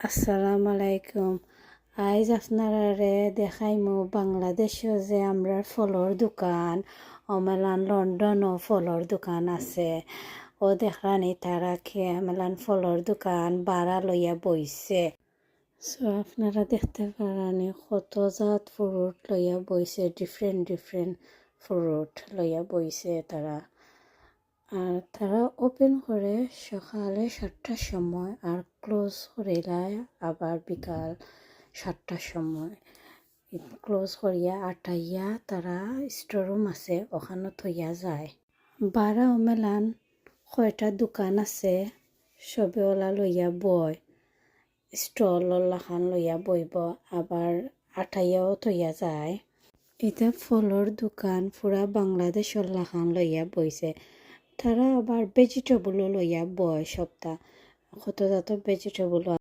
আসসালামু আলাইকুম আইজ আপনারারে দেখাইমু বাংলাদেশও যে আমরা ফলর দোকান, অমেলান লন্ডনও ফলর দোকান আছে। ও দেখরানি তারা খেয়ে মেলান ফলর দোকান বাড়া লইয়া বইছে। সো আপনারা দেখতে পারানি কত জাত ফ্রুট লইয়া বইছে ডিফারেন্ট ডিফারেন্ট ফ্রুট লইয়া বইছে তারা। আর তারা ওপেন করে সকালে সাতটার সময় আর ক্লোজ করিলায় আবার বিকাল সাতটার সময়। ক্লোজ করিয়া আটাইয়া তারা স্টোরুম আছে, ওখানে থইয়া যায়। বারা মেলান কয়টা দোকান আছে, সবে ওলা লইয়া বয়। স্টল খান লইয়া বইব, আবার আটাইয়াও থইয়া যায়। এটা ফলর দোকান পুরা বাংলাদেশ খান লইয়া বইছে। তারা আবার ভেজিটেবলও লইয়া বয় সপ্তাহ। কত জাত ভেজিটেবল